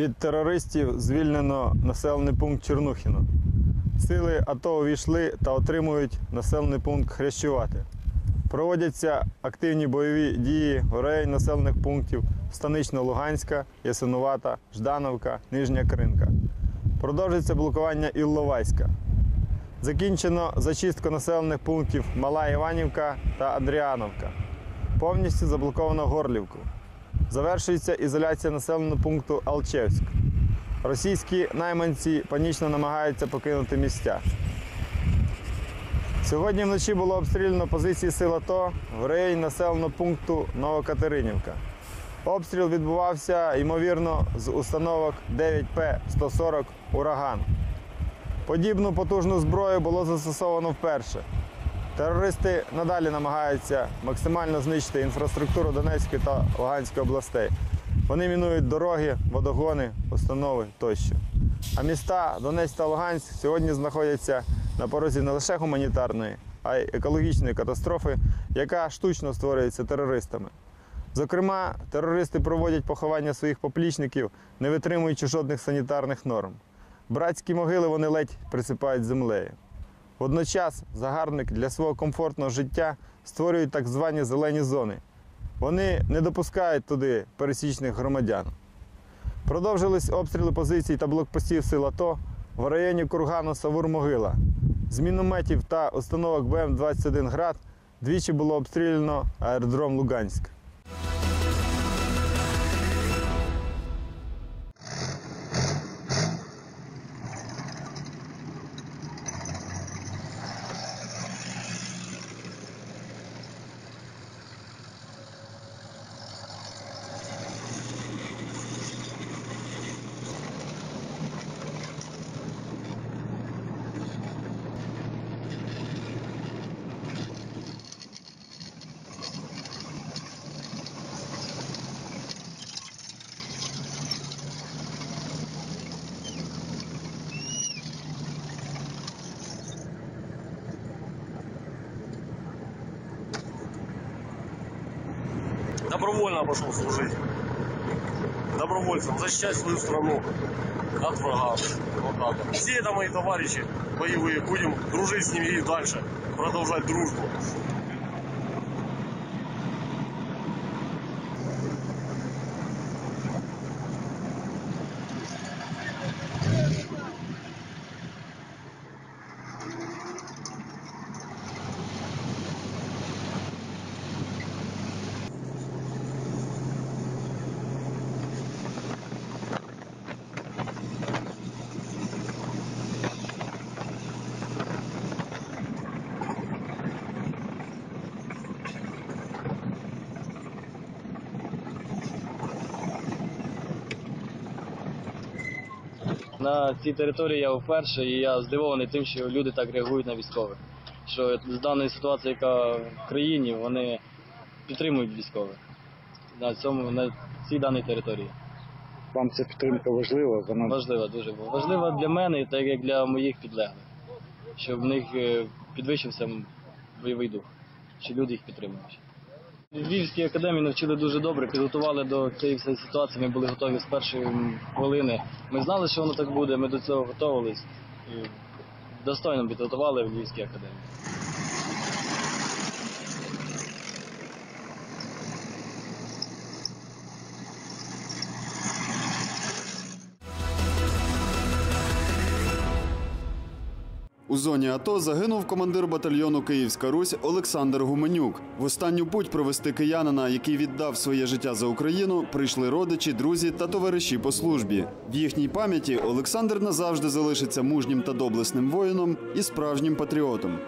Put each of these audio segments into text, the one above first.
Від терористів звільнено населений пункт Чернухіно. Сили АТО увійшли та отримують населений пункт Хрещувати. Проводяться активні бойові дії в районі населених пунктів Станично-Луганська, Ясинувата, Ждановка, Нижня Кринка. Продовжується блокування Ілловайська. Закінчено зачистку населених пунктів Мала Іванівка та Адріановка. Повністю заблоковано Горлівку. Завершується ізоляція населеного пункту Алчевськ. Російські найманці панічно намагаються покинути місця. Сьогодні вночі було обстріляно позиції сил АТО в районі населеного пункту Новокатеринівка. Обстріл відбувався, ймовірно, з установок 9П-140 Ураган. Подібну потужну зброю було застосовано вперше. Терористи надалі намагаються максимально знищити інфраструктуру Донецької та Луганської областей. Вони мінують дороги, водогони, установи тощо. А міста Донецьк та Луганськ сьогодні знаходяться на порозі не лише гуманітарної, а й екологічної катастрофи, яка штучно створюється терористами. Зокрема, терористи проводять поховання своїх поплічників, не витримуючи жодних санітарних норм. Братські могили вони ледь присипають землею. Водночас загарбник для свого комфортного життя створюють так звані зелені зони. Вони не допускають туди пересічних громадян. Продовжились обстріли позицій та блокпостів сил АТО в районі кургану Савур-Могила. З мінометів та установок БМ-21 Град двічі було обстріляно аеродром Луганськ. Добровольно пошел служить. Добровольцем, защищать свою страну от врага. Вот так. Все это мои товарищи боевые. Будем дружить с ними и дальше. Продолжать дружбу. На цій території я вперше, і я здивований тим, що люди так реагують на військових. Що з даної ситуації, яка в країні, вони підтримують військових на цьому на цій даній території. Вам ця підтримка важлива, вона Важлива, дуже важлива для мене, так як для моїх підлеглих, щоб в них е, підвищився бойовий дух, що люди їх підтримують. Львівській академії навчили дуже добре, підготували до цієї всієї ситуації. Ми були готові з першої хвилини. Ми знали, що воно так буде, ми до цього готувалися і достойно підготували в Львівській академії. У зоні АТО загинув командир батальйону Київська Русь Олександр Гуменюк. В останню путь провести киянина, який віддав своє життя за Україну, прийшли родичі, друзі та товариші по службі. В їхній пам'яті Олександр назавжди залишиться мужнім та доблесним воїном і справжнім патріотом.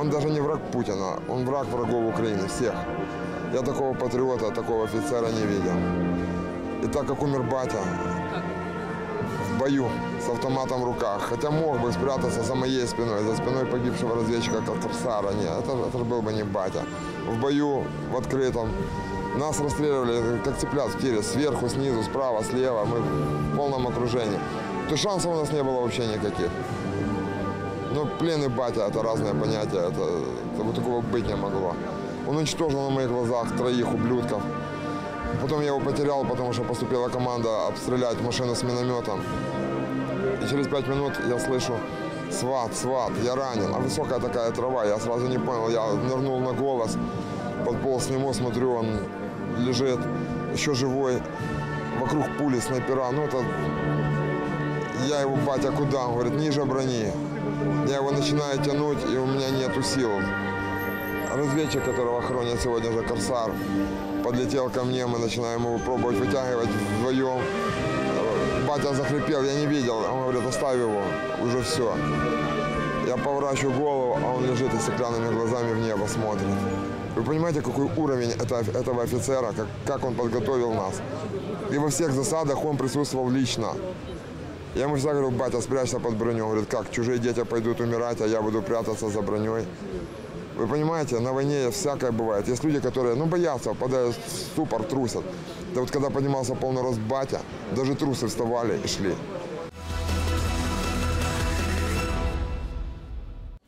Он даже не враг Путина, он враг врагов Украины, всех. Я такого патриота, такого офицера не видел. И так как умер батя бою с автоматом в руках, хотя мог бы спрятаться за моей спиной, за спиной погибшего разведчика Корсара, нет, это, это же был бы не батя. В бою в открытом нас расстреливали, как цыплят в тире, сверху, снизу, справа, слева, мы в полном окружении. То шансов у нас не было вообще никаких. Ну, плен и батя – это разные понятия, это, это вот такого быть не могло. Он уничтожил на моих глазах троих ублюдков. Потом я его потерял, потому что поступила команда обстрелять машину с минометом. И через пять минут я слышу «Сват, сват, я ранен». А высокая такая трава, я сразу не понял. Я нырнул на голос, подполз к нему, смотрю, он лежит еще живой. Вокруг пули, снайпера. Ну, это... Я его, батя, куда? Он говорит, ниже брони. Я его начинаю тянуть, и у меня нету сил. Разведчик, которого хоронят сегодня за Корсар, подлетел ко мне, мы начинаем его пробовать вытягивать вдвоем. Батя захрипел, я не видел. Он говорит, оставь его, уже все. Я поворачиваю голову, а он лежит и стеклянными глазами в небо смотрит. Вы понимаете, какой уровень это- этого офицера, как, как он подготовил нас. И во всех засадах он присутствовал лично. Я ему всегда говорю, батя, спрячься под броню. Он говорит, как, чужие дети пойдут умирать, а я буду прятаться за броней. Вы понимаете, на войне всякое бывает. Есть люди, которые, ну, боятся, впадают в ступор, трусят. Да вот когда поднимался полный рост батя, даже трусы вставали и шли.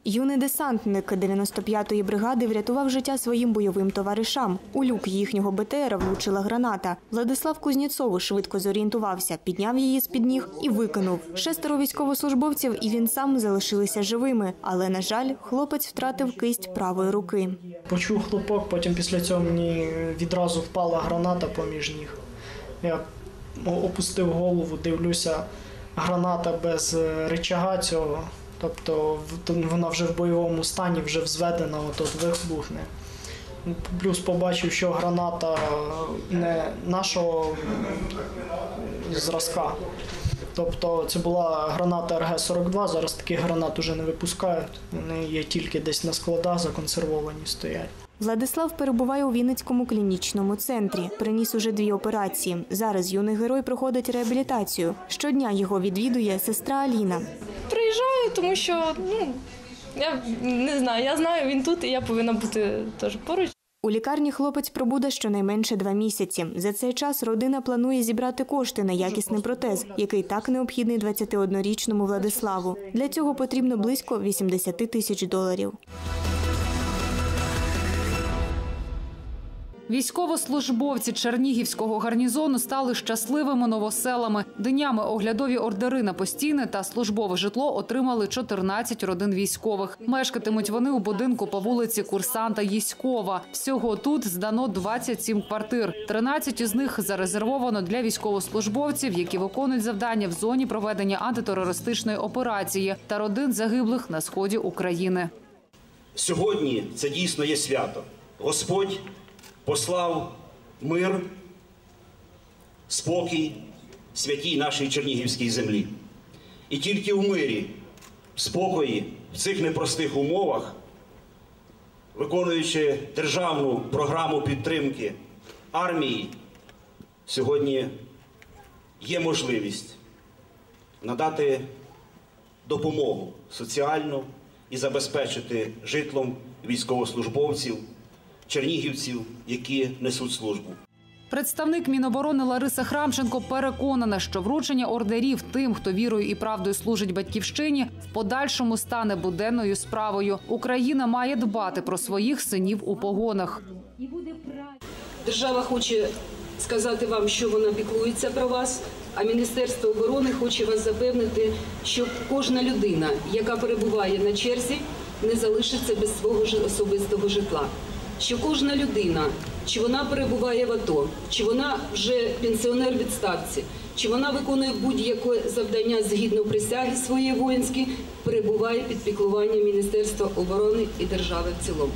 Юний десантник 95-ї бригади врятував життя своїм бойовим товаришам. У люк їхнього БТРа влучила граната. Владислав Кузнєцов швидко зорієнтувався, підняв її з-під ніг і викинув. Шестеро військовослужбовців і він сам залишилися живими. Але, на жаль, хлопець втратив кисть правої руки. Почув хлопок, потім після цього мені відразу впала граната поміж ніг. Я опустив голову, дивлюся, граната без е, рычага цього. Тобто вона вже в бойовому стані, вже взведена, от вибухне. Плюс побачив, що граната не нашого зразка. Тобто це була граната РГ-42, зараз таких гранат уже не випускають. Вони є тільки десь на складах законсервовані стоять. Владислав перебуває у Вінницькому клінічному центрі. Приніс уже дві операції. Зараз юний герой проходить реабілітацію. Щодня його відвідує сестра Аліна. Приїжджаю, тому що ну я не знаю, я знаю, він тут, і я повинна бути теж поруч. У лікарні хлопець пробуде щонайменше два місяці. За цей час родина планує зібрати кошти на якісний протез, який так необхідний 21-річному Владиславу. Для цього потрібно близько 80 тисяч доларів. Військовослужбовці Чернігівського гарнізону стали щасливими новоселами. Днями оглядові ордери на постійне та службове житло отримали 14 родин військових. Мешкатимуть вони у будинку по вулиці Курсанта Єськова. Всього тут здано 27 квартир. 13 із них зарезервовано для військовослужбовців, які виконують завдання в зоні проведення антитерористичної операції та родин загиблих на сході України. Сьогодні це дійсно є свято. Господь послав мир, спокій святій нашій Чернігівській землі. І тільки в мирі, в спокої, в цих непростих умовах, виконуючи державну програму підтримки армії, сьогодні є можливість надати допомогу соціальну і забезпечити житлом військовослужбовців, чернігівців, які несуть службу. Представник Міноборони Лариса Храмченко переконана, що вручення ордерів тим, хто вірою і правдою служить батьківщині, в подальшому стане буденною справою. Україна має дбати про своїх синів у погонах. Держава хоче сказати вам, що вона піклується про вас, а Міністерство оборони хоче вас запевнити, що кожна людина, яка перебуває на черзі, не залишиться без свого особистого житла. Що кожна людина, чи вона перебуває в АТО, чи вона вже пенсіонер в відставці, чи вона виконує будь-яке завдання згідно присяги своєї воїнської, перебуває під піклуванням Міністерства оборони і держави в цілому.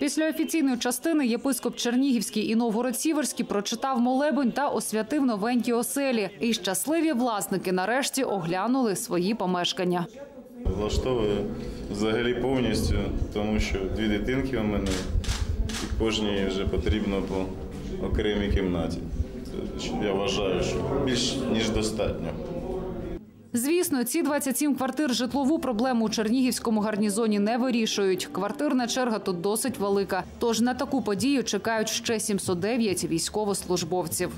Після офіційної частини єпископ Чернігівський і Новгород-Сіверський прочитав молебень та освятив новенькі оселі. І щасливі власники нарешті оглянули свої помешкання. Влаштовує взагалі повністю, тому що дві дитинки у мене, кожній вже потрібно по окремій кімнаті. Я вважаю, що більш ніж достатньо. Звісно, ці 27 квартир житлову проблему у Чернігівському гарнізоні не вирішують. Квартирна черга тут досить велика. Тож на таку подію чекають ще 709 військовослужбовців.